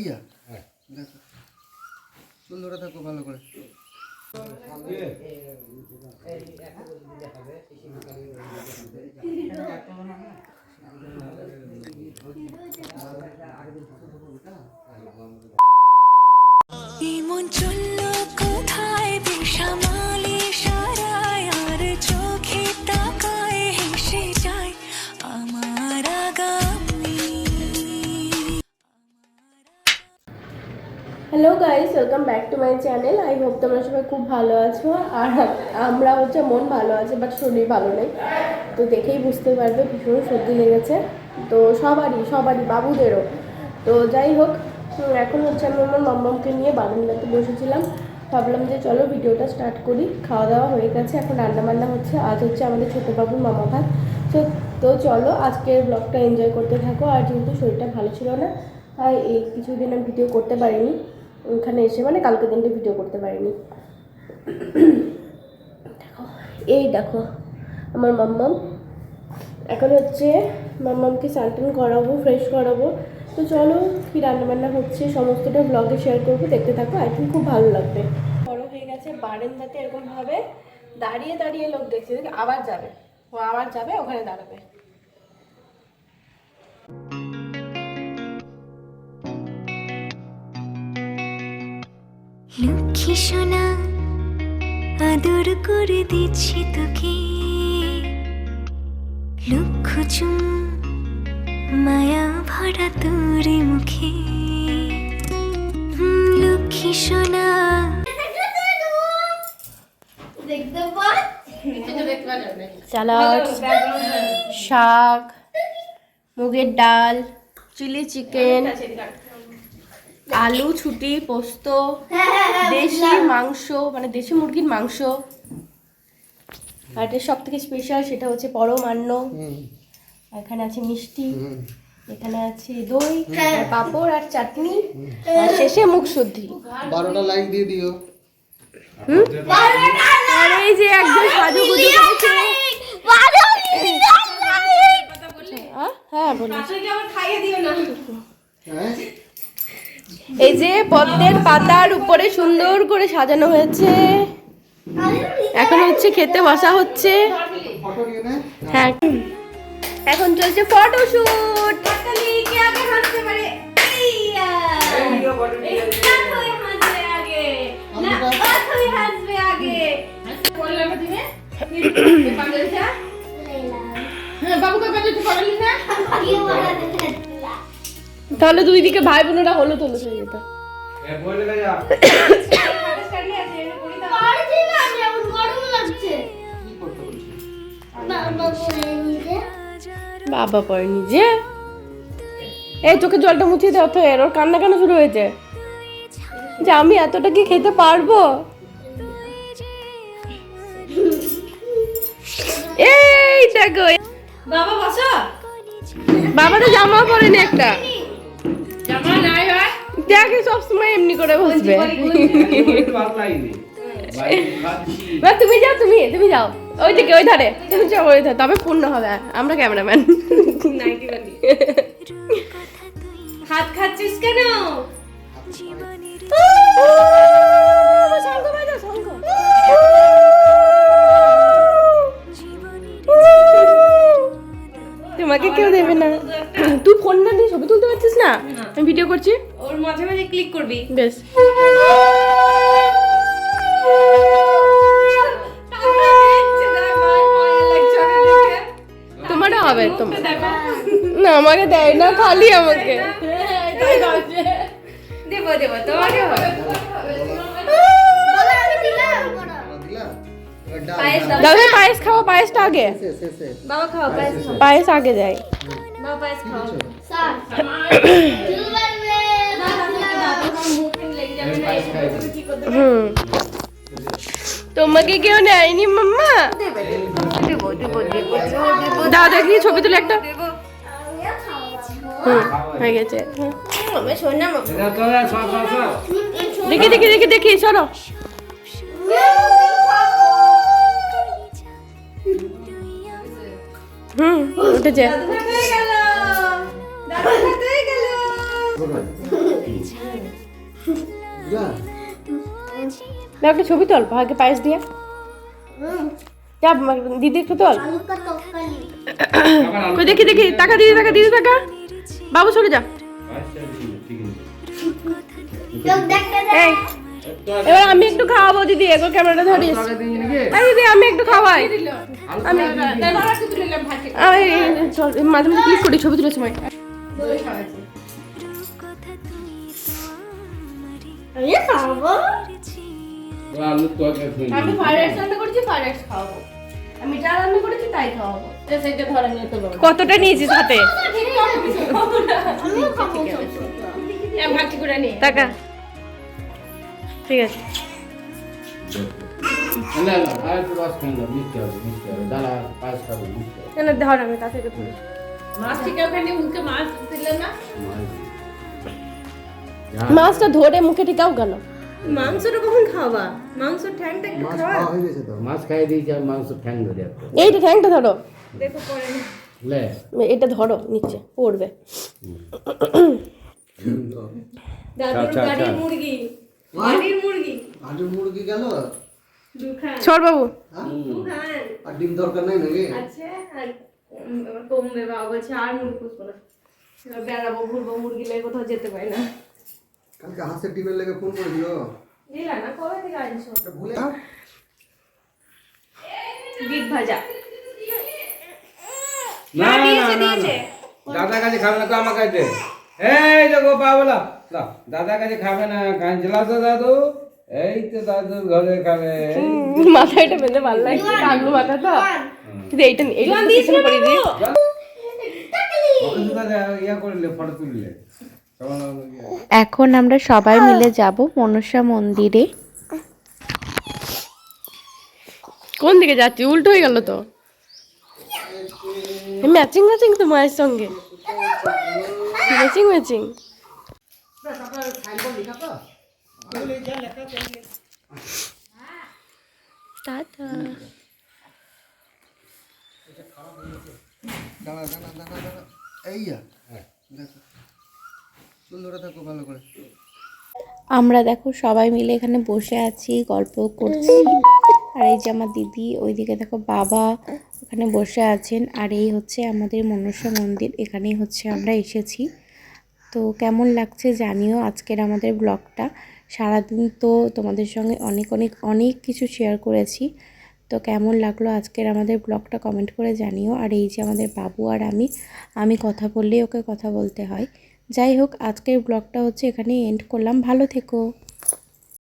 ইয়া দেখো থাকো ভালো করে hello guys welcome back to my channel I hope তোমরা সবাই খুব ভালো আছো। আর আমরা হচ্ছে মন ভালো আছে বাট শরীর ভালো নেই। তো দেখেই বুঝতে পারবে, ভীষণ সর্দি লেগেছে। তো সবারই সবারই, বাবুদেরও। তো যাই হোক এখন হচ্ছে আমি আমার মাম্মামকে নিয়ে বারান্দাতে বসেছিলাম। ভাবলাম যে চলো ভিডিওটা স্টার্ট করি। খাওয়া দাওয়া হয়ে গেছে, এখন রান্না বান্না হচ্ছে। আজ হচ্ছে আমাদের ছোটো বাবুর মামা ভাত। তো তো চলো আজকের ব্লগটা এনজয় করতে থাকো। আর যেহেতু শরীরটা ভালো ছিল না, তাই এই কিছুদিন আমি ভিডিও করতে পারিনি। ওখানে এসে মানে কালকে দিনটা ভিডিও করতে পারিনি। দেখো, এই দেখো, আমার মাম্মাম। এখন হচ্ছে মাম্মামকে স্নান করাবো ফ্রেশ করাবো। তো চলো, কি রান্নাবান্না হচ্ছে, সমস্তটা ব্লগে শেয়ার করব, দেখতে থাকো আই থিঙ্ক খুব ভালো লাগবে। বড় হয়ে গেছে বারেন্দাতে এরকমভাবে, দাঁড়িয়ে দাঁড়িয়ে লোক দেখছে দেখি আবার যাবে। ও আবার যাবে, ওখানে দাঁড়াবে। লক্ষ্মী সোনা আদর করে দিচ্ছি তোকে। লক্ষ চুম মায়া ভরা তোর মুখে। লক্ষ্মী সোনা। স্যালাড শাক মুগের ডাল চিলি চিকেন। আলু ছুটি পোস্ত দেশি মাংস মানে দেশি মুরগির মাংস। আর এটা সব থেকে স্পেশাল সেটা হচ্ছে পরমান্ন। এখানে আছে মিষ্টি। এখানে আছে দই আর পাঁপড় আর চাটনি। আর শেষে মুখ শুদ্ধি বারোটা লাইক দিয়ে দিও। আর এই যে একজন সাজু গুজু হ্যাঁ বলি হ্যাঁ? এই যে পদ্মের পাতার উপরে সুন্দর করে সাজানো হয়েছে। এখন হচ্ছে খেতে বসা হচ্ছে। নে হ্যাঁ। এখন চলছে ফটোশুট। তাহলে দুই দিকে ভাই বোনেরা হলো তো যেত কি করতে বলছিস বাবা পড়ে নিজে। এই চোখে জলটা মুছিয়ে দাও তো এর ওর কান্না কেন শুরু হয়েছে? যে আমি এতটা কি খেতে পারব? এই দেখো বাবা বসো। বাবা তো জামা পরেনি একটা। দেখে সবসময় এমনি করে বসবে। না তুমি যাও তুমি তুমি যাও। ওই দিকে ওই ধারে। তুমি যাও ওই ধারে। তবে পূর্ণ হবে। আমরা ক্যামেরাম্যান। হাত খাচ্ছিস কেন? শঙ্খ বাজাও শঙ্খ তোমাকে কেউ দেবে না। তুই ফোনটা নিয়ে ছবি তুলতে পারছিস না? আমি ভিডিও করছি। মাঝে মাঝে ক্লিক করবি। বেশ। তোমারও হবে তোমার না আমাকে দেয় না খালি আমাকে। দেবো দেবো তোমাকে হবে। দিলা এবার ডাল, পায়েস ডাল। দাদা পায়েস খাওয়া পায়েসটা আগে। শেষ, শেষ, শেষ। বাবা খাও পায়েস খাও। পায়েস আগে যায় বাবা পায়েস খাও। তোমাকে কেউ নেয়নি মাম্মা দাও দেখি ছবি তুলে একটা হয়ে গেছে। দেখি দেখি দেখি দেখি সরো হুম উঠেছে হয়ে একটা ছবি তোল ভাগে পায়েস দিয়ে। যা মা- দিদি একটু তোল। কই দেখি দেখি টাকা দিদি টাকা দিদি টাকা। বাবু চলে যা এই এবার আমি একটু খাওয়াবো দিদি এগুলো ক্যামেরাটা ধরিস। এই দিদি আমি একটু খাওয়াই। আমি মাঝে মাঝে ক্লিক করি ছবি তোলার সময় আলু খুঁজে আমি ফ্রাইড রাইস রান্না করেছি ফ্রাইড রাইস খাওয়াবো। আমি যা রান্না করেছি তাই খাওয়াবো। কতটা নিয়েছিস হাতে? টাকা। ঠিক আছে। না না আর একটু রস খাই না মিষ্টি হবে মিষ্টি হবে। দাঁড়া পায়েস খাব মিষ্টি হবে। কেন ধর আমি তা থেকে তুলি। মাছটা ধরে মুখে টিকাও কেন? মাংসটা কখন খাওয়া মাংস ঠ্যাংটা একটু খাওয়া। খাওয়া হয়ে গেছে তো। মাছ খাই দিয়েছি আর মাংস ঠ্যাং ধরে এইটা ঠ্যাংটা ধরো। দেখো পরে। না। এটা ধরো নিচে পড়বে। দাদুর বাড়ির। মুরগি। বাড়ির মুরগি। হাটের মুরগি গেল? দুখান। বাবু। আর ডিম দরকার নাই নাকি? আছে আর কমবে বাবা বলছে আর মুরগি পুষবো না। এবার বেড়াবো ঘুরবো মুরগি লেগে কোথাও যেতে পারি না। কালকে হাঁসের ডিমের লেগে ফোন করেছিল দিলা। না কবে থেকে আনছো? এটা ভুলে বিট ভাজা। না না দিয়েছে, না দিয়েছে। দাদা কাছে খাবে না তো আমার কাছে। এই দেখো পাবলা না দাদা কাছে খাবে না কাঁচলা তো দাদু এই তো দাদু ঘরে খাবে। মাথা এটা বেঁধে ভালো লাগছে কাগলু মাথা তো। কিন্তু এইটা এইটা তো ওকে তো দাদা ইয়া করলে ফটো তুললে। এখন আমরা সবাই মিলে যাব মনসা মন্দিরে। কোন দিকে যাচ্ছি? উল্টো হয়ে গেল তো। ম্যাচিং ম্যাচিং তো মায়ের সঙ্গে। Matching matching tata. দাঁড়া দাঁড়া দাঁড়া দাঁড়া। এই দেখো আমরা দেখো সবাই মিলে এখানে বসে আছি, গল্প করছি। আর এই যে আমার দিদি, ওইদিকে দেখো বাবা ওখানে বসে আছেন। আর এই হচ্ছে আমাদের মনসা মন্দির, এখানেই হচ্ছে আমরা এসেছি। তো কেমন লাগছে জানিও আজকের আমাদের ব্লগটা। সারাদিন তো তোমাদের সঙ্গে অনেক অনেক অনেক কিছু শেয়ার করেছি। তো কেমন লাগল আজকের আমাদের ব্লগটা কমেন্ট করে জানিও। আর এই যে আমাদের বাবু আর আমি আমি কথা বললেই ওকে কথা বলতে হয়। যাই হোক আজকের ব্লগটা হচ্ছে এখানেই এন্ড করলাম। ভালো থেকো।